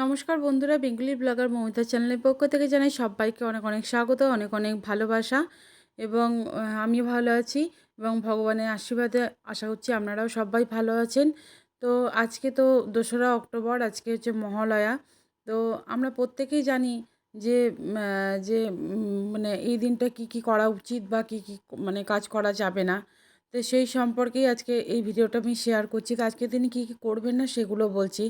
নমস্কার বন্ধুরা, Bengali blogger Momita চ্যানেলের পক্ষ থেকে জানাই সবাইকে অনেক অনেক স্বাগত, অনেক অনেক ভালোবাসা এবং আমি ভালো আছি এবং ভগবানের আশীর্বাদে আশা করছি আপনারাও সবাই ভালো আছেন। তো আজকে তো দোসরা অক্টোবর, আজকে হচ্ছে মহালয়া। তো আমরা প্রত্যেকেই জানি যে যে মানে এই দিনটা কি কি করা উচিত বা কি কি মানে কাজ করা যাবে না। তো সেই সম্পর্কেই আজকে এই ভিডিওটা আমি শেয়ার করছি। আজকে তিনি কী কী করবেন না সেগুলো বলছি।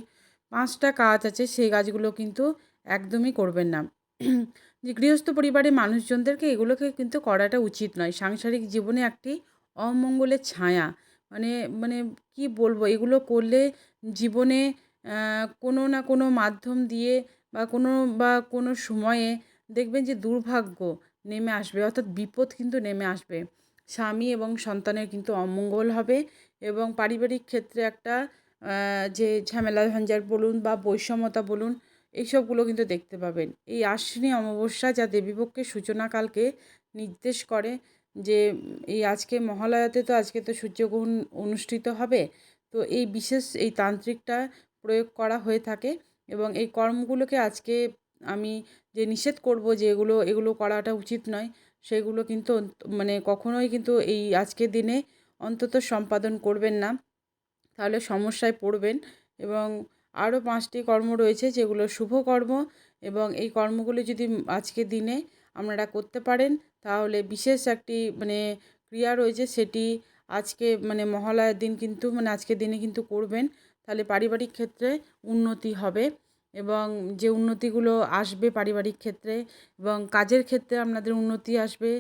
পাঁচটা কাজ আছে, সেই কাজগুলো কিন্তু একদমই করবেন না। যে গৃহস্থ পরিবারের মানুষজনদেরকে এগুলোকে কিন্তু করাটা উচিত নয়। সাংসারিক জীবনে একটি অমঙ্গলের ছায়া। মানে মানে কি বলব? এগুলো করলে জীবনে কোনো না কোনো মাধ্যম দিয়ে বা কোনো বা কোনো সময়ে দেখবেন যে দুর্ভাগ্য নেমে আসবে। অর্থাৎ বিপদ কিন্তু নেমে আসবে। স্বামী এবং সন্তানের কিন্তু অমঙ্গল হবে এবং পারিবারিক ক্ষেত্রে একটা যে ঝামেলা ঝঞ্ঝাট বলুন বা বৈষম্যতা বলুন, এইসবগুলো কিন্তু দেখতে পাবেন। এই আশ্বিনী অমাবস্যা যা দেবীপক্ষের সূচনাকালকে নির্দেশ করে যে, এই আজকে মহালয়াতে তো আজকে তো সূর্যগ্রহণ অনুষ্ঠিত হবে, তো এই বিশেষ এই তান্ত্রিকটা প্রয়োগ করা হয়ে থাকে এবং এই কর্মগুলোকে আজকে আমি যে নিষেধ করব যে এগুলো এগুলো করাটা উচিত নয়, সেগুলো কিন্তু মানে কখনোই কিন্তু এই আজকের দিনে অন্তত সম্পাদন করবেন না। তাহলে সমস্যায় পড়বেন এবং আরও পাঁচটি কর্ম রয়েছে যেগুলো শুভ কর্ম এবং এই কর্মগুলি যদি আজকের দিনে আপনারা করতে পারেন, তাহলে বিশেষ একটি মানে ক্রিয়া রয়েছে সেটি আজকে মানে মহালয়ার দিন কিন্তু মানে আজকের দিনে কিন্তু করবেন। তাহলে পারিবারিক ক্ষেত্রে উন্নতি হবে। এবং যে উন্নতিগুলো আসবে পারিবারিক ক্ষেত্রে এবং কাজের ক্ষেত্রে আপনাদের উন্নতি আসবে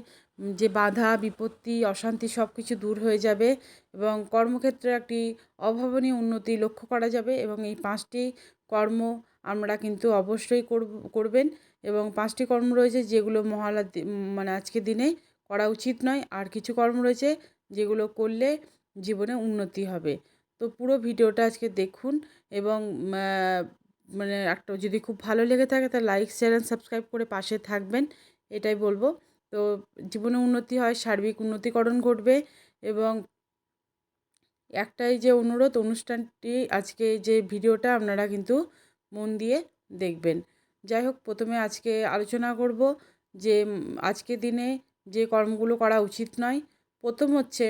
যে বাধা বিপত্তি অশান্তি সব কিছু দূর হয়ে যাবে এবং কর্মক্ষেত্রে একটি অভাবনীয় উন্নতি লক্ষ্য করা যাবে এবং এই পাঁচটি কর্ম আমরা কিন্তু অবশ্যই করব করবেন এবং পাঁচটি কর্ম রয়েছে যেগুলো উম, মানে আজকের দিনে করা উচিত নয়। আর কিছু কর্ম রয়েছে যেগুলো করলে জীবনে উন্নতি হবে। তো পুরো ভিডিওটা আজকে দেখুন এবং মানে একটা যদি খুব ভালো লেগে থাকে তাহলে লাইক শেয়ার অ্যান্ড সাবস্ক্রাইব করে পাশে থাকবেন। এটাই বলব। তো জীবনে উন্নতি হয় সার্বিক উন্নতিকরণ ঘটবে এবং একটাই যে অনুরোধ অনুষ্ঠানটি আজকে যে ভিডিওটা আপনারা কিন্তু মন দিয়ে দেখবেন। যাই হোক প্রথমে আজকে আলোচনা করব যে উম, আজকের দিনে যে কর্মগুলো করা উচিত নয় প্রথম হচ্ছে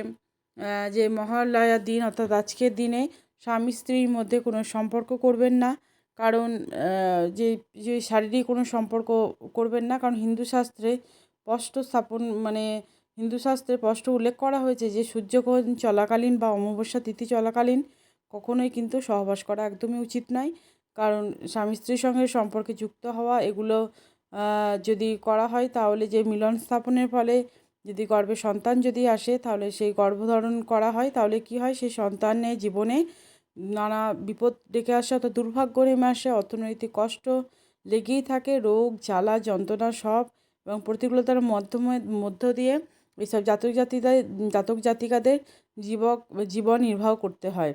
যে মহালয়ার দিন অর্থাৎ আজকের দিনে স্বামী স্ত্রীর মধ্যে কোনো সম্পর্ক করবেন না। কারণ যে যে শারীরিক কোনো সম্পর্ক করবেন না, কারণ হিন্দু শাস্ত্রে স্পষ্ট স্থাপন মানে হিন্দু শাস্ত্রে স্পষ্ট উল্লেখ করা হয়েছে যে সূর্যগ্রহণ চলাকালীন বা অমাবস্যা তিথি চলাকালীন কখনোই কিন্তু সহবাস করা একদমই উচিত নয়। কারণ স্বামী স্ত্রীর সঙ্গে সম্পর্কে যুক্ত হওয়া, এগুলো যদি করা হয় তাহলে যে মিলন স্থাপনের ফলে যদি গর্ভে সন্তান যদি আসে তাহলে সেই গর্ভধারণ করা হয় তাহলে কি হয়? সেই সন্তানের জীবনে নানা বিপদ ডেকে আসে, অর্থাৎ দুর্ভাগ্য নেমে আসে, অর্থনৈতিক কষ্ট লেগেই থাকে, রোগ, জ্বালা, যন্ত্রণা সব এবং প্রতিকূলতার মাধ্যমে, মধ্য দিয়ে এইসব জাতক জাতিদের, জাতক জাতিকাদের জীবক, জীবন নির্বাহ করতে হয়।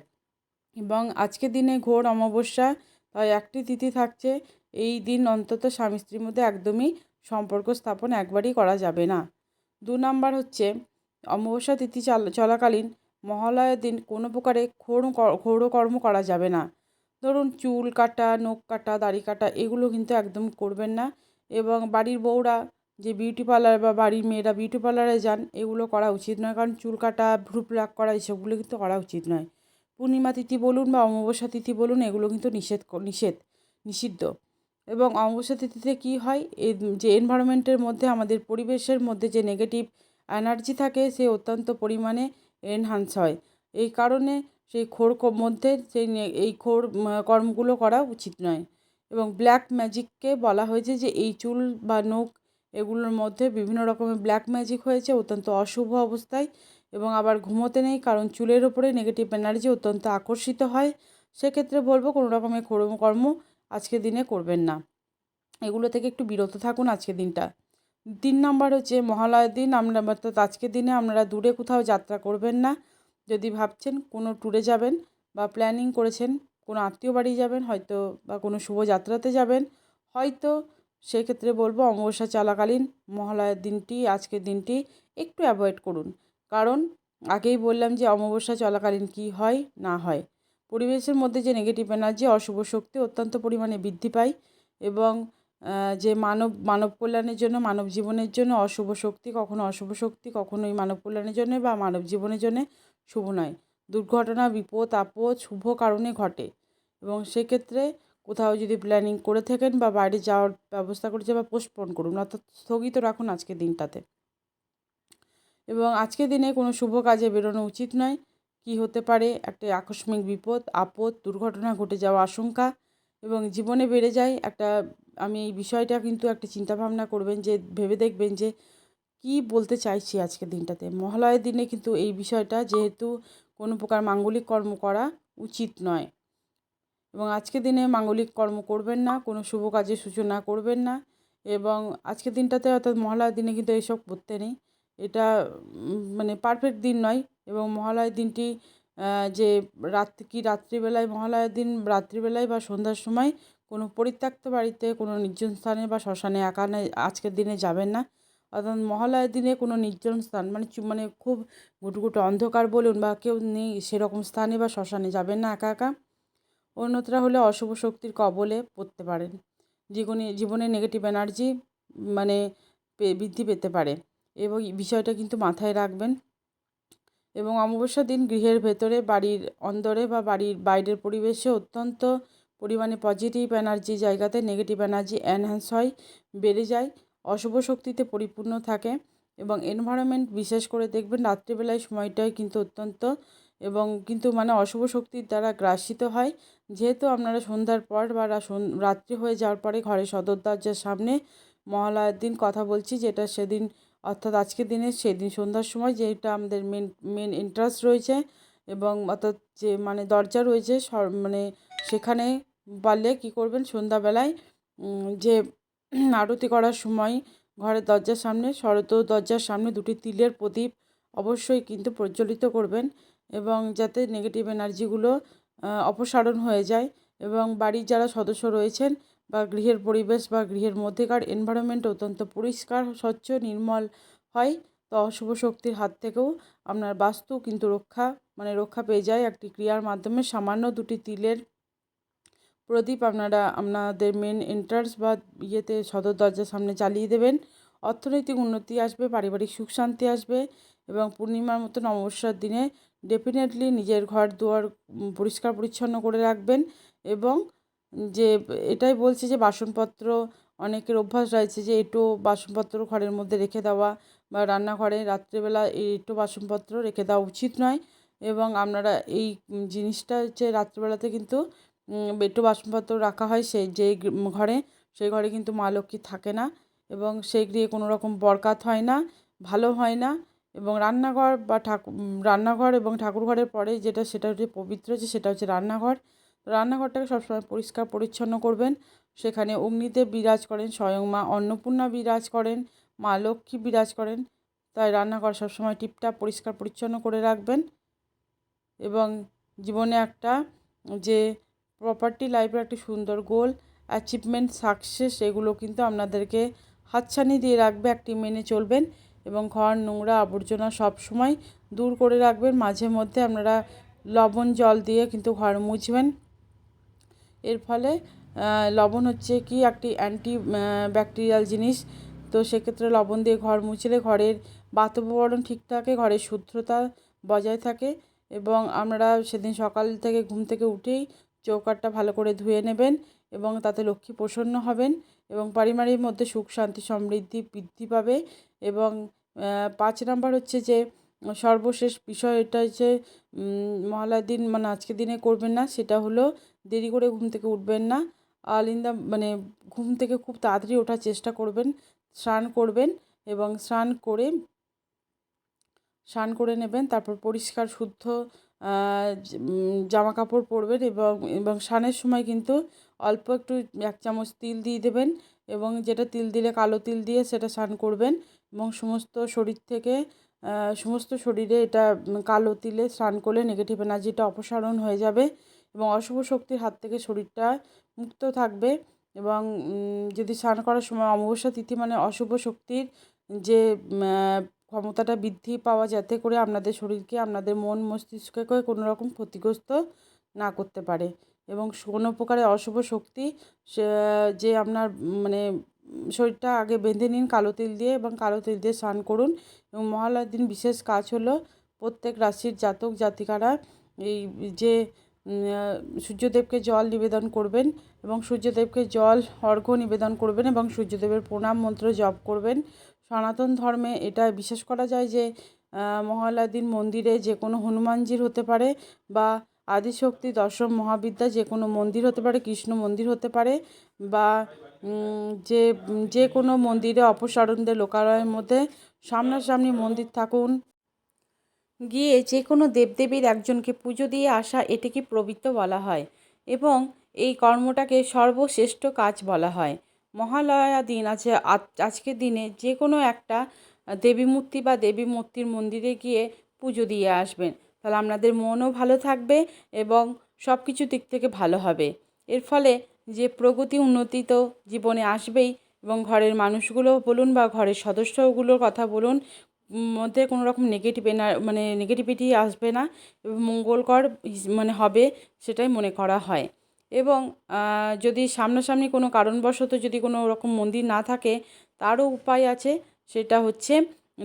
এবং আজকের দিনে ঘোর অমাবস্যা, তাই একটি তিথি থাকছে, এই দিন অন্তত স্বামী স্ত্রীর মধ্যে একদমই সম্পর্ক স্থাপন একবারই করা যাবে না। দু নাম্বার হচ্ছে, অমাবস্যা তিথি চাল, চলাকালীন মহালয়ার দিন কোনো প্রকারে ক্ষৌণ ক- ক্ষৌরকর্ম করা যাবে না। ধরুন চুল কাটা, নখ কাটা, দাড়ি কাটা, এগুলো কিন্তু একদম করবেন না এবং বাড়ির বউরা যে বিউটি পার্লার বা বাড়ির মেয়েরা বিউটি পার্লারে যান, এগুলো করা উচিত নয়। কারণ চুল কাটা ভ্রু প্লাক করা, এসবগুলো কিন্তু করা উচিত নয়। পূর্ণিমা তিথি বলুন বা অমাবস্যা তিথি বলুন, এগুলো কিন্তু নিষেধ নিষেধ, নিষিদ্ধ। এবং অমাবস্যা তিথিতে কী হয়? এই যে এনভায়রনমেন্টের মধ্যে, আমাদের পরিবেশের মধ্যে যে নেগেটিভ এনার্জি থাকে, সে অত্যন্ত পরিমাণে এনহান্স হয়। এই কারণে সেই খোর মধ্যে সেই এই খোর কর্মগুলো করা উচিত নয়। এবং ব্ল্যাক ম্যাজিককে বলা হয়েছে যে, এই চুল বা নখ এগুলোর মধ্যে বিভিন্ন রকমের ব্ল্যাক ম্যাজিক হয়েছে, অত্যন্ত অশুভ অবস্থায় এবং আবার ঘুমোতে নেই কারণ চুলের ওপরে নেগেটিভ এনার্জি অত্যন্ত আকর্ষিত হয়। সেক্ষেত্রে বলব কোনো রকমের কর্ম আজকের দিনে করবেন না। এগুলো থেকে একটু বিরত থাকুন আজকের দিনটা। তিন নম্বর হচ্ছে, মহালয়ার দিন, আমরা অর্থাৎ আজকের দিনে আপনারা দূরে কোথাও যাত্রা করবেন না। যদি ভাবছেন কোনো ট্যুরে যাবেন বা প্ল্যানিং করেছেন, কোনো আত্মীয় বাড়ি যাবেন হয়তো বা কোনো শুভযাত্রাতে যাবেন, হয়তো সেক্ষেত্রে বলব অমাবস্যা চলাকালীন মহালয়ার দিনটি, আজকের দিনটি একটু অ্যাভয়েড করুন। কারণ আগেই বললাম যে অমাবস্যা চলাকালীন কী হয়, না হয়। পরিবেশের মধ্যে যে নেগেটিভ এনার্জি অশুভ শক্তি অত্যন্ত পরিমাণে বৃদ্ধি পায় এবং যে মানব মানব কল্যাণের জন্য, মানব জীবনের জন্য অশুভ শক্তি কখনো অশুভ শক্তি, কখনোই মানব কল্যাণের জন্য বা মানব জীবনের জন্য শুভ নয়। দুর্ঘটনা, বিপদ, আপদ, শুভ কারণে ঘটে। এবং সেক্ষেত্রে কোথাও যদি প্ল্যানিং করে থাকেন বা বাইরে যাওয়ার ব্যবস্থা করেছে বা পোস্টপোন করুন, অর্থাৎ স্থগিত রাখুন আজকের দিনটাতে। এবং আজকের দিনে কোনো শুভ কাজে বেরোনো উচিত নয়। কি হতে পারে? একটা আকস্মিক বিপদ, আপদ, দুর্ঘটনা, ঘটে যাওয়া আশঙ্কা এবং জীবনে বেড়ে যায় একটা আমি এই বিষয়টা কিন্তু একটা চিন্তাভাবনা করবেন যে, ভেবে দেখবেন যে, কি বলতে চাইছি আজকের দিনটাতে। মহালয়ের দিনে কিন্তু এই বিষয়টা যেহেতু কোনো প্রকার মাঙ্গলিক কর্ম করা উচিত নয়। এবং আজকের দিনে মাঙ্গলিক কর্ম করবেন না, কোনো শুভ কাজের সূচনা করবেন না এবং আজকের দিনটাতে অর্থাৎ মহালয়ার দিনে কিন্তু এইসব করতে নেই। এটা মানে পারফেক্ট দিন নয় এবং মহালয়ার দিনটি যে রাত্রি কি রাত্রিবেলায় মহালয়ার দিন, রাত্রিবেলায় বা সন্ধ্যার সময় কোনো পরিত্যক্ত বাড়িতে, কোনো নির্জন স্থানে বা শ্মশানে একা আজকের দিনে যাবেন না। অর্থাৎ মহালয়ার দিনে কোনো নির্জন স্থান মানে মানে খুব গুটগুটো অন্ধকার বলুন বা কেউ নেই সেরকম স্থানে বা শ্মশানে যাবেন না একা একা। অন্যত্রা হলে অশুভ শক্তির কবলে পড়তে পারেন। জীবনে জীবনে নেগেটিভ এনার্জি মানে বৃদ্ধি পেতে পারে। এবং বিষয়টা কিন্তু মাথায় রাখবেন। এবং অমাবস্যার দিন গৃহের ভেতরে, বাড়ির অন্দরে বা বাড়ির বাইরের পরিবেশে অত্যন্ত পরিমাণে পজিটিভ এনার্জি জায়গাতে নেগেটিভ এনার্জি এনহ্যান্স হয়, বেড়ে যায়, অশুভ শক্তিতে পরিপূর্ণ থাকে এবং এনভায়রনমেন্ট বিশেষ করে দেখবেন রাত্রিবেলায় সময়টাই কিন্তু অত্যন্ত এবং কিন্তু মানে অশুভ শক্তির দ্বারা গ্রাসিত হয়। যেহেতু আপনারা সন্ধ্যার পর বা রাত্রি হয়ে যাওয়ার পরে ঘরে সদর দরজার সামনে মহালয়ার দিন কথা বলছি যেটা সেদিন অর্থাৎ আজকের দিনে সেদিন সন্ধ্যার সময় যেটা আমাদের মেন মেন এন্ট্রান্স রয়েছে এবং অর্থাৎ যে মানে দরজা রয়েছে মানে সেখানে পারলে কী করবেন? সন্ধ্যাবেলায় যে আরতি করার সময় ঘরের দরজার সামনে, শরত দরজার সামনে দুটি তিলের প্রদীপ অবশ্যই কিন্তু প্রজ্বলিত করবেন এবং যাতে নেগেটিভ এনার্জিগুলো অপসারণ হয়ে যায় এবং বাড়ির যারা সদস্য রয়েছেন বা গৃহের পরিবেশ বা গৃহের মধ্যেকার এনভায়রনমেন্ট অত্যন্ত পরিষ্কার, স্বচ্ছ, নির্মল হয়, তো অশুভ শক্তির হাত থেকেও আপনার বাস্তু কিন্তু রক্ষা মানে রক্ষা পেয়ে যায়। একটি ক্রিয়ার মাধ্যমে সামান্য দুটি তিলের প্রদীপ, আপনারা, আপনাদের মেন এন্ট্রান্স বা ইয়েতে সদর দরজার সামনে চালিয়ে দেবেন। অর্থনৈতিক উন্নতি আসবে, পারিবারিক সুখ শান্তি আসবে এবং পূর্ণিমার মতন অমাবস্যার দিনে ডেফিনেটলি নিজের ঘর, দুয়ার পরিষ্কার পরিচ্ছন্ন করে রাখবেন এবং যে, এটাই বলছি যে বাসনপত্র, অনেকের অভ্যাস রয়েছে যে একটু বাসনপত্র ঘরের মধ্যে রেখে দেওয়া বা রান্নাঘরে রাত্রিবেলা একটু বাসনপত্র রেখে দেওয়া উচিত নয় এবং আপনারা এই জিনিসটা হচ্ছে রাত্রেবেলাতে কিন্তু একটু বাসনপত্র রাখা হয় সেই যে ঘরে, সেই ঘরে কিন্তু মা লক্ষ্মী থাকে না এবং সেই গৃহে কোনো রকম বরকাত হয় না, ভালো হয় না এবং রান্নাঘর বা ঠাকুর রান্নাঘর এবং ঠাকুরঘরের পরে যেটা, সেটা হচ্ছে পবিত্র যে সেটা হচ্ছে রান্নাঘর। রান্নাঘরটাকে সবসময় পরিষ্কার পরিচ্ছন্ন করবেন। সেখানে অগ্নিদেব বিরাজ করেন স্বয়ং মা অন্নপূর্ণা বিরাজ করেন, মা লক্ষ্মী বিরাজ করেন। তাই রান্নাঘর সবসময় টিপটাপ পরিষ্কার পরিচ্ছন্ন করে রাখবেন। এবং জীবনে একটা যে প্রপার্টি লাইফের একটি সুন্দর গোল অ্যাচিভমেন্ট সাকসেস এগুলো কিন্তু আপনাদেরকে হাতছানি দিয়ে রাখবে, একটি মেনে চলবেন এবং ঘর, নোংরা, আবর্জনা সব সময় দূর করে রাখবেন। মাঝে মধ্যে আপনারা লবণ, জল দিয়ে কিন্তু ঘর মুছবেন। এর ফলে লবণ হচ্ছে কি, একটি অ্যান্টি ব্যাকটেরিয়াল জিনিস। তো সেক্ষেত্রে লবণ দিয়ে ঘর মুছলে ঘরের বাতাবরণ ঠিক থাকে, ঘরের শুদ্ধতা বজায় থাকে এবং আমরা সেদিন সকাল থেকে ঘুম থেকে উঠেই চৌকাটটা ভালো করে ধুয়ে নেবেন এবং তাতে লক্ষ্মী প্রসন্ন হবেন এবং পারিবারিক মধ্যে সুখ, শান্তি, সমৃদ্ধি বৃদ্ধি পাবে এবং পাঁচ নাম্বার হচ্ছে যে, সর্বশেষ বিষয় এটা হচ্ছে মহালয়ার দিন মানে আজকের দিনে করবেন না, সেটা হলো দেরি করে ঘুম থেকে উঠবেন না। অল ইন মানে ঘুম থেকে খুব তাড়াতাড়ি ওঠার চেষ্টা করবেন, স্নান করবেন এবং স্নান করে স্নান করে নেবেন, তারপর পরিষ্কার, শুদ্ধ জামা কাপড় পরবেন এবং এবং স্নানের সময় কিন্তু অল্প একটু এক চামচ তিল দিয়ে দেবেন এবং যেটা তিল দিলে কালো তিল দিয়ে সেটা স্নান করবেন এবং সমস্ত শরীর থেকে সমস্ত শরীরে এটা কালো তিলে স্নান করলে নেগেটিভ এনার্জিটা অপসারণ হয়ে যাবে এবং অশুভ শক্তির হাত থেকে শরীরটা মুক্ত থাকবে এবং যদি স্নান করার সময় অমাবস্যা তিথি মানে অশুভ শক্তির যে ক্ষমতাটা বৃদ্ধি পাওয়া যাতে করে আপনাদের শরীরকে, আপনাদের মন মস্তিষ্ককে কোনো রকম ক্ষতিগ্রস্ত না করতে পারে। এবং কোনো প্রকারের অশুভ শক্তি যে আপনার মানে শরীরটা আগে বেঁধে নিন কালো তেল দিয়ে এবং কালো তেল দিয়ে স্নান করুন। এবং মহালয়ার দিন বিশেষ কাজ হলো প্রত্যেক রাশির জাতক জাতিকারা এই যে সূর্যদেবকে জল নিবেদন করবেন এবং সূর্যদেবকে জল, অর্ঘ্য নিবেদন করবেন এবং সূর্যদেবের প্রণাম মন্ত্র জপ করবেন। সনাতন ধর্মে এটা বিশ্বাস করা যায় যে মহালয়ার দিন মন্দিরে যে কোনো হনুমানজির হতে পারে বা আদিশক্তি দশম মহাবিদ্যা যে কোনো মন্দির হতে পারে, কৃষ্ণ মন্দির হতে পারে বা যে যে কোনো মন্দিরে অপসারণদের লোকালয়ের মধ্যে সামনাসামনি মন্দির থাকুন। গিয়ে যে কোনো দেবদেবীর একজনকে পুজো দিয়ে আসা এটিকে পবিত্র বলা হয় এবং এই কর্মটাকে সর্বশ্রেষ্ঠ কাজ বলা হয়। মহালয়া দিন আছে আজকের দিনে যে কোনো একটা দেবী মূর্তি বা দেবী মূর্তির মন্দিরে গিয়ে পুজো দিয়ে আসবেন। তাহলে আপনাদের মনও ভালো থাকবে এবং সব কিছু দিক থেকে ভালো হবে। এর ফলে যে প্রগতি উন্নতি তো জীবনে আসবেই এবং ঘরের মানুষগুলো বলুন বা ঘরের সদস্যগুলোর কথা বলুন, মধ্যে কোনো রকম নেগেটিভ মানে নেগেটিভিটি আসবে না এবং মঙ্গলকর মানে হবে সেটাই মনে করা হয়। এবং যদি সামনাসামনি কোনো কারণবশত যদি কোনো রকম মন্দির না থাকে, তারও উপায় আছে। সেটা হচ্ছে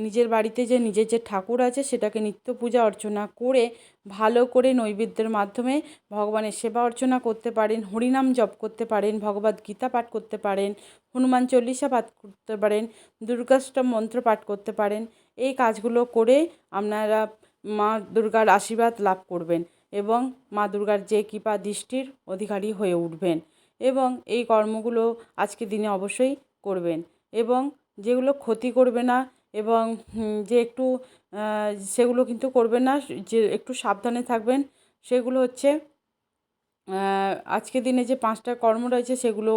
নিজের বাড়িতে যে নিজের যে ঠাকুর আছে, সেটাকে নিত্য পূজা অর্চনা করে ভালো করে নৈবেদ্যের মাধ্যমে ভগবানের সেবা অর্চনা করতে পারেন, হরিনাম জপ করতে পারেন ভগবদ গীতা পাঠ করতে পারেন, হনুমান চল্লিশা পাঠ করতে পারেন, দুর্গাষ্টম মন্ত্র পাঠ করতে পারেন। এই কাজগুলো করে আপনারা মা দুর্গার আশীর্বাদ লাভ করবেন। এবং মা দুর্গার যে কৃপা দৃষ্টির অধিকারী হয়ে উঠবেন এবং এই কর্মগুলো আজকে দিনে অবশ্যই করবেন এবং যেগুলো ক্ষতি করবে না এবং যে একটু সেগুলো কিন্তু করবেন না, যে একটু সাবধানে থাকবেন, সেগুলো হচ্ছে আজকের দিনে যে পাঁচটা কর্ম রয়েছে সেগুলো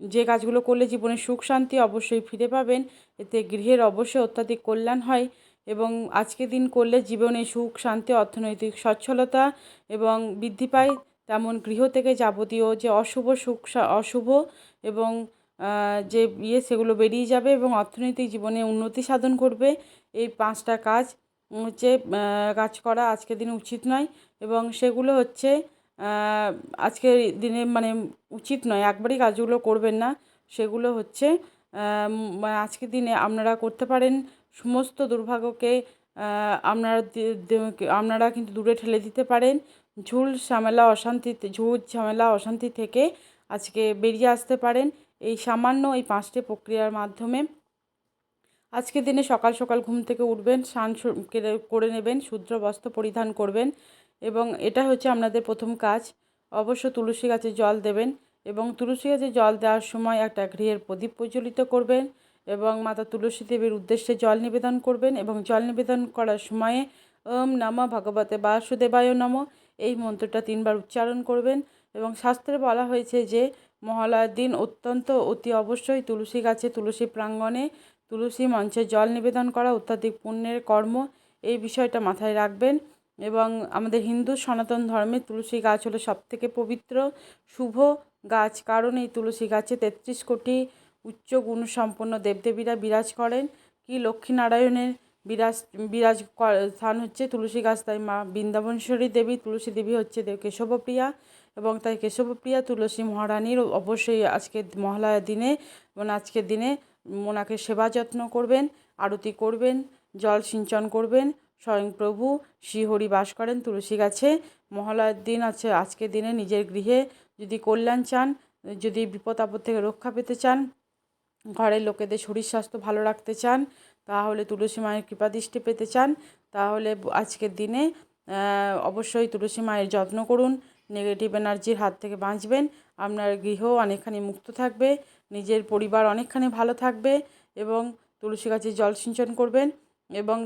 যে কাজগুলো করলে জীবনে সুখ শান্তি অবশ্যই ফিরে পাবেন। এতে গৃহের অবশ্যই অত্যাধিক কল্যাণ হয়। এবং আজকের দিন করলে জীবনে সুখ, শান্তি, অর্থনৈতিক সচ্ছলতা এবং বৃদ্ধি পায় তেমন গৃহ থেকে যাবতীয় যে অশুভ সুখ অশুভ এবং যে ইয়ে সেগুলো বেরিয়ে যাবে এবং অর্থনৈতিক জীবনে উন্নতি সাধন করবে, এই পাঁচটা কাজ হচ্ছে কাজ করা আজকের দিনে উচিত নয় এবং সেগুলো হচ্ছে আজকের দিনে মানে উচিত নয়, একবারই কাজগুলো করবেন না, সেগুলো হচ্ছে আজকের দিনে আপনারা করতে পারেন সমস্ত দুর্ভাগ্যকে আপনারা আপনারা কিন্তু দূরে ঠেলে দিতে পারেন। ঝুল ঝামেলা, অশান্তি ঝুট ঝামেলা, অশান্তি থেকে আজকে বেরিয়ে আসতে পারেন এই সামান্য এই পাঁচটি প্রক্রিয়ার মাধ্যমে। আজকের দিনে সকাল সকাল ঘুম থেকে উঠবেন, স্নান করে নেবেন, শুদ্র বস্ত্র পরিধান করবেন এবং এটা হচ্ছে আপনাদের প্রথম কাজ। অবশ্য তুলসী গাছে জল দেবেন এবং তুলসী গাছে জল দেওয়ার সময় একটা গৃহের প্রদীপ প্রজ্বলিত করবেন। এবং মাতা তুলসী দেবীর উদ্দেশ্যে জল নিবেদন করবেন এবং জল নিবেদন করার সময়ে ওম নম ভগবতে বাসুদেবায় নম। এই মন্ত্রটা তিনবার উচ্চারণ করবেন এবং শাস্ত্রে বলা হয়েছে যে, মহালয়ার দিন অত্যন্ত অতি অবশ্যই তুলসী গাছে তুলসী প্রাঙ্গণে তুলসী মঞ্চে জল নিবেদন করা অত্যাধিক পুণ্যের কর্ম। এই বিষয়টা মাথায় রাখবেন এবং আমাদের হিন্দু সনাতন ধর্মে তুলসী গাছ হলো সবথেকে পবিত্র, শুভ গাছ। কারণ এই তুলসী গাছে তেত্রিশ কোটি উচ্চ গুণসম্পন্ন দেবদেবীরা বিরাজ করেন। কি লক্ষ্মীনারায়ণের বিরাজ বিরাজ স্থান হচ্ছে তুলসী গাছ। তাই মা বৃন্দাবনেশ্বরী দেবী, তুলসী দেবী হচ্ছে কেশবপ্রিয়া এবং তাই কেশবপ্রিয়া, তুলসী মহারানীর অবশ্যই আজকে মহালয়ার দিনে মানে আজকের দিনে ওনাকে সেবা যত্ন করবেন, আরতি করবেন, জল সিঞ্চন করবেন, স্বয়ং প্রভু শ্রীহরি বাস করেন তুলসী গাছে। মহালয়ার দিন আছে, আজকের দিনে নিজের গৃহে যদি কল্যাণ চান, যদি বিপদ আপদ থেকে রক্ষা পেতে চান ঘরের লোকেদের শরীর স্বাস্থ্য ভালো রাখতে চান, তাহলে তুলসী মায়ের কৃপাদৃষ্টি পেতে চান, তাহলে আজকের দিনে অবশ্যই তুলসী মায়ের যত্ন করুন নেগেটিভ এনার্জির হাত থেকে বাঁচবেন, আপনার গৃহ অনেকখানি মুক্ত থাকবে, নিজের পরিবার অনেকখানি ভালো থাকবে এবং তুলসী গাছে জল সিঞ্চন করবেন এবং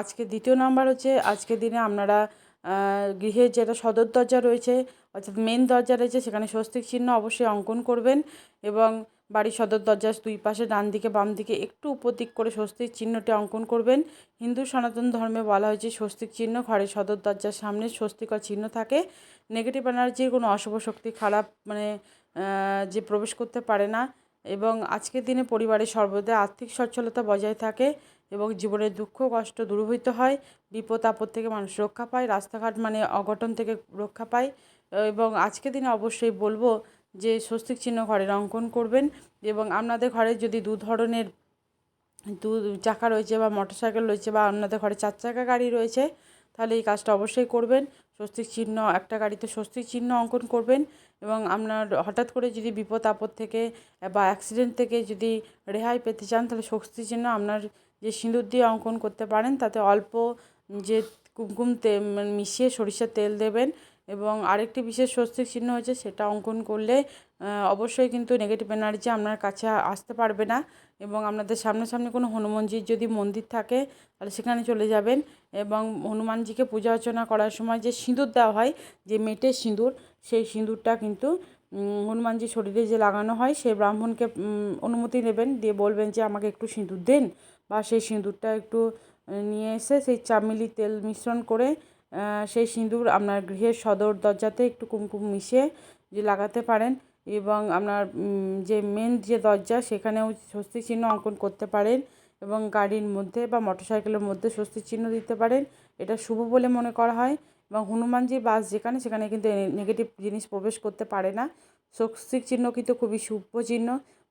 আজকে দ্বিতীয় নাম্বার হচ্ছে, আজকের দিনে আপনারা গৃহের যেটা সদর দরজা রয়েছে, অর্থাৎ মেন দরজা রয়েছে, সেখানে স্বস্তিক চিহ্ন অবশ্যই অঙ্কন করবেন এবং বাড়ির সদর দরজার দুই পাশে ডান দিকে বাম দিকে একটু উপর দিক করে স্বস্তিক চিহ্নটি অঙ্কন করবেন। হিন্দু সনাতন ধর্মে বলা হয়েছে, স্বস্তিক চিহ্ন ঘরের সদর দরজার সামনে স্বস্তিকর চিহ্ন থাকে। নেগেটিভ এনার্জির কোনো অশুভ শক্তি খারাপ মানে যে প্রবেশ করতে পারে না। এবং আজকের দিনে পরিবারের সর্বদা আর্থিক সচ্ছলতা বজায় থাকে এবং জীবনের দুঃখ, কষ্ট দূরভূত হয়। বিপদ, আপদ থেকে মানুষ রক্ষা পায়। রাস্তাঘাট মানে অঘটন থেকে রক্ষা পায়। এবং আজকের দিনে অবশ্যই বলব যে স্বস্তিক চিহ্ন ঘরের অঙ্কন করবেন এবং আপনাদের ঘরে যদি দু ধরনের দু চাকা রয়েছে বা মোটর সাইকেল রয়েছে বা আপনাদের ঘরে চার চাকা গাড়ি রয়েছে, তাহলে এই কাজটা অবশ্যই করবেন। স্বস্তিক চিহ্ন, একটা গাড়িতে স্বস্তিক চিহ্ন অঙ্কন করবেন এবং আপনার হঠাৎ করে যদি বিপদ আপদ থেকে বা অ্যাক্সিডেন্ট থেকে যদি রেহাই পেতে চান, তাহলে স্বস্তি চিহ্ন আপনার যে সিঁদুর দিয়ে অঙ্কন করতে পারেন, তাতে অল্প যে কুমকুম মিশিয়ে সরিষার তেল দেবেন এবং আরেকটি বিশেষ স্বস্তিক চিহ্ন হয়েছে, সেটা অঙ্কন করলে অবশ্যই কিন্তু নেগেটিভ এনার্জি আপনার কাছে আসতে পারবে না এবং আপনাদের সামনাসামনি কোনো হনুমানজির যদি মন্দির থাকে, তাহলে সেখানে চলে যাবেন এবং হনুমানজিকে পূজা অর্চনা করার সময় যে সিঁদুর দেওয়া হয়, যে মেটের সিঁদুর, সেই সিঁদুরটা কিন্তু হনুমানজির শরীরে যে লাগানো হয় সেই ব্রাহ্মণকে অনুমতি নেবেন, দিয়ে বলবেন যে আমাকে একটু সিঁদুর দেন বা সেই সিঁদুরটা একটু নিয়ে এসে সেই চামেলি তেল মিশ্রণ করে সেই সিঁদুর আপনার গৃহের সদর দরজাতে একটু কুমকুম মিশিয়ে যে লাগাতে পারেন এবং আপনার যে মেন যে দরজা সেখানেও স্বস্তি চিহ্ন অঙ্কন করতে পারেন এবং গাড়ির মধ্যে বা মোটর সাইকেলের মধ্যে স্বস্তি চিহ্ন দিতে পারেন। এটা শুভ বলে মনে করা হয় এবং হনুমানজির বাস যেখানে, সেখানে কিন্তু নেগেটিভ জিনিস প্রবেশ করতে পারে না। স্বস্তিক চিহ্ন কিন্তু খুবই শুভ চিহ্ন।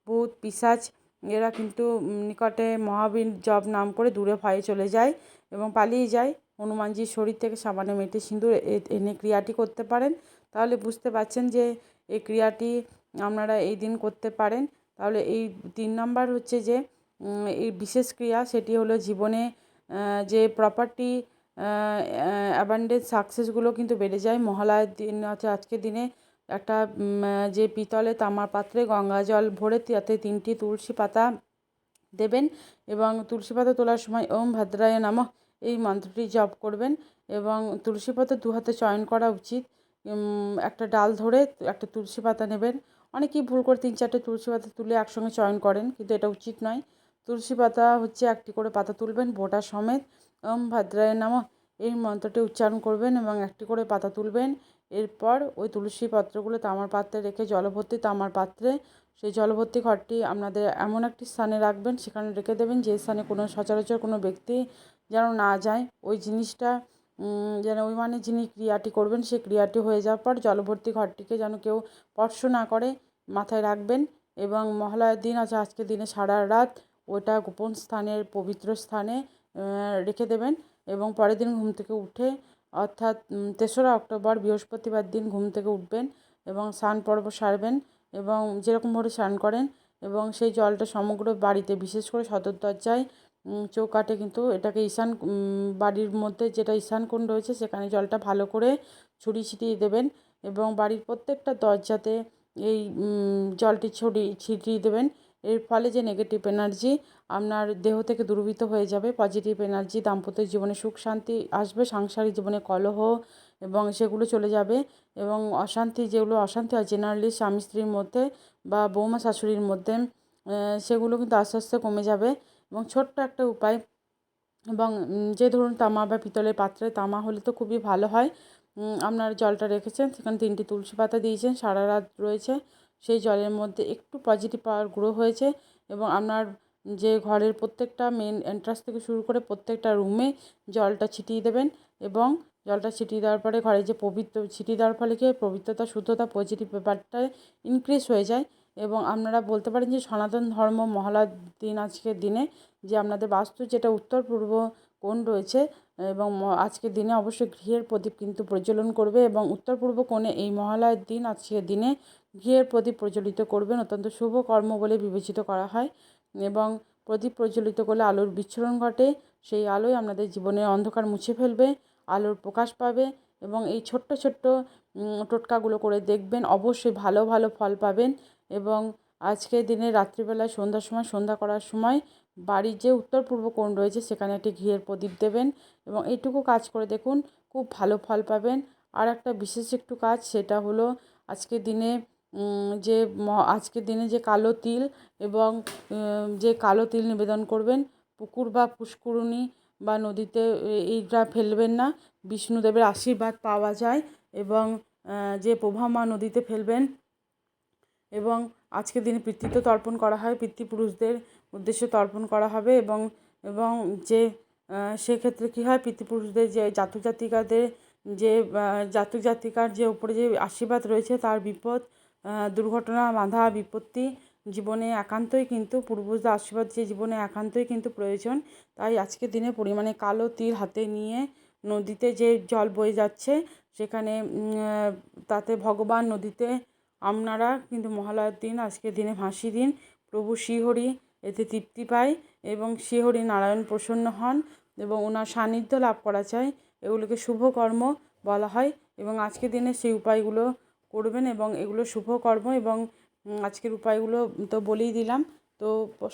ভূত, পিসাচ, এরা কিন্তু নিকটে মহাবীর জব নাম করে দূরে ভয়ে চলে যায় এবং পালিয়ে যায়। হনুমানজির শরীর থেকে সামান্য মেটে সিঁদুর এনে ক্রিয়াটি করতে পারেন। তাহলে বুঝতে পারছেন যে এই ক্রিয়াটি আপনারা এই দিন করতে পারেন। তাহলে এই তিন নম্বর হচ্ছে যে এই বিশেষ ক্রিয়া সেটি হলো জীবনে যে প্রপার্টি অ্যাবান্ডেন্স সাকসেসগুলো কিন্তু বেড়ে যায়। মহালয়ের দিন হচ্ছে আজকের দিনে একটা যে পিতলে তামার পাত্রে গঙ্গা জল ভরে তাতে তিনটি তুলসী পাতা দেবেন এবং তুলসী পাতা তোলার সময় ওম ভাদ্রায় নাম এই মন্ত্রটি জপ করবেন এবং তুলসী পাতা দু হাতে চয়ন করা উচিত। একটা ডাল ধরে একটা তুলসী পাতা নেবেন। অনেকেই ভুল করে তিন চারটে তুলসী পাতা তুলে একসঙ্গে চয়ন করেন, কিন্তু এটা উচিত নয়। তুলসী পাতা হচ্ছে একটি করে পাতা তুলবেন, বোটা সমেত। ওম ভাদ্রায় নাম। এই মন্ত্রটি উচ্চারণ করবেন এবং একটি করে পাতা তুলবেন। এরপর ওই তুলসী পত্রগুলো তামার পাত্রে রেখে জলভর্তি তামার পাত্রে, সেই জলভর্তি ঘরটি আপনাদের এমন একটি স্থানে রাখবেন, সেখানে রেখে দেবেন যে স্থানে কোনো সচরাচর কোনো ব্যক্তি যেন না যায়। ওই জিনিসটা যেন ওই মানে যিনি ক্রিয়াটি করবেন সেই ক্রিয়াটি হয়ে যাওয়ার পর জলভর্তি ঘরটিকে যেন কেউ স্পর্শ না করে মাথায় রাখবেন এবং মহালয়ার দিন আছে আজকের দিনে সারা রাত ওটা গোপন স্থানের, পবিত্র স্থানে রেখে দেবেন এবং পরের দিন ঘুম থেকে উঠে, অর্থাৎ তেসরা অক্টোবর, বৃহস্পতিবার দিন ঘুম থেকে উঠবেন এবং স্নান পর্ব সারবেন এবং যেরকমভাবে স্নান করেন এবং সেই জলটা সমগ্র বাড়িতে, বিশেষ করে সদর দরজায় চৌকাঠে কিন্তু এটাকে ঈশান বাড়ির মধ্যে যেটা ঈশান কোণ রয়েছে সেখানে জলটা ভালো করে ছড়িয়ে ছিটিয়ে দেবেন এবং বাড়ির প্রত্যেকটা দরজাতে এই জলটি ছড়িয়ে ছিটিয়ে দেবেন। এর ফলে যে নেগেটিভ এনার্জি আপনার দেহ থেকে দূরীভূত হয়ে যাবে পজিটিভ এনার্জি দাম্পত্য জীবনে সুখ, শান্তি আসবে, সাংসারিক জীবনে কলহ এবং সেগুলো চলে যাবে এবং অশান্তি যেগুলো, অশান্তি হয় জেনারেলি স্বামী স্ত্রীর মধ্যে বা বৌমা শাশুড়ির মধ্যে সেগুলো কিন্তু আস্তে আস্তে কমে যাবে। এবং ছোট্ট একটা উপায়। এবং যে ধরুন তামা বা পিতলের পাত্রে তামা হলে তো খুবই ভালো হয়। আপনার জলটা রেখেছেন, সেখানে তিনটি তুলসী পাতা দিয়েছেন, সারা রাত রয়েছে। সেই জলের মধ্যে একটু পজিটিভ পাওয়ার গ্রো হয়েছে এবং আপনার যে ঘরের প্রত্যেকটা মেন এন্ট্রান্স থেকে শুরু করে প্রত্যেকটা রুমে জলটা ছিটিয়ে দেবেন এবং জলটা ছিটিয়ে দেওয়ার পরে ঘরে যে পবিত্র, ছিটিয়ে দেওয়ার ফলে কি পবিত্রতা, শুদ্ধতা পজিটিভ ব্যাপারটায় ইনক্রিজ হয়ে যায়। এবং আপনারা বলতে পারেন যে সনাতন ধর্ম মহালয়ার দিন আজকের দিনে, যে আপনাদের বাস্তু যেটা উত্তর পূর্ব কোণ রয়েছে, এবং আজকের দিনে অবশ্যই গৃহের প্রদীপ কিন্তু প্রজ্বলন করবে এবং উত্তর পূর্ব কোণে এই মহালয়ার দিন আজকের দিনে গৃহের প্রদীপ প্রজ্বলিত করবেন। অত্যন্ত শুভ কর্ম বলে বিবেচিত করা হয় এবং প্রদীপ প্রজ্বলিত করলে আলোর বিচ্ছুরণ ঘটে। সেই আলোয় আপনাদের জীবনের অন্ধকার মুছে ফেলবে, আলোর প্রকাশ পাবে এবং এই ছোট্ট ছোট্ট টোটকাগুলো করে দেখবেন অবশ্যই ভালো ভালো ফল পাবেন। এবং আজকের দিনে রাত্রিবেলায় সন্ধ্যার সময়, সন্ধ্যা করার সময় বাড়ির যে উত্তর পূর্ব কোণ রয়েছে, সেখানে একটি ঘিয়ের প্রদীপ দেবেন এবং এইটুকু কাজ করে দেখুন, খুব ভালো ফল পাবেন। আর একটা বিশেষ একটু কাজ, সেটা হলো আজকের দিনে যে আজকের দিনে যে কালো তিল এবং যে কালো তিল নিবেদন করবেন, পুকুর বা পুষ্করণী বা নদীতে এইটা ফেলবেন না। বিষ্ণুদেবের আশীর্বাদ পাওয়া যায় এবং যে প্রভামা নদীতে ফেলবেন এবং আজকের দিনে পিতৃত্ব তর্পণ করা হয়। পিতৃপুরুষদের উদ্দেশ্যে তর্পণ করা হবে এবং এবং যে সেক্ষেত্রে কী হয়? পিতৃপুরুষদের যে জাতক জাতিকাদের যে জাতক জাতিকার যে উপরে যে আশীর্বাদ রয়েছে তার বিপদ দুর্ঘটনা, বাধা, বিপত্তি জীবনে একান্তই কিন্তু পূর্বজদের আশীর্বাদ যে জীবনে একান্তই কিন্তু প্রয়োজন, তাই আজকের দিনে পরিমাণে কালো তিল হাতে নিয়ে নদীতে যে জল বয়ে যাচ্ছে, সেখানে তাতে ভগবান নদীতে আপনারা কিন্তু মহালয়ার দিন, আজকের দিনে ভাসি দিন। প্রভু শ্রীহরি এতে তৃপ্তি পায় এবং শ্রীহরি নারায়ণ প্রসন্ন হন এবং ওনার সান্নিধ্য লাভ করা চাই। এগুলোকে শুভ কর্ম বলা হয় এবং আজকের দিনে সেই উপায়গুলো করবেন এবং এগুলো শুভ কর্ম এবং আজকের উপায়গুলো তো বলেই দিলাম। তো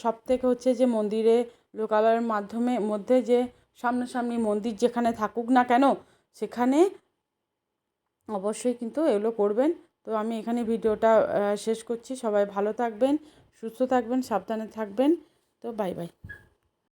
সব থেকে হচ্ছে যে মন্দিরে লোকালয়ের মাধ্যমে, মধ্যে যে সামনাসামনি মন্দির যেখানে থাকুক না কেন, সেখানে অবশ্যই কিন্তু এগুলো করবেন। তো আমি এখানে ভিডিওটা শেষ করছি। সবাই ভালো থাকবেন, সুস্থ থাকবেন, সাবধানে থাকবেন। তো বাই বাই।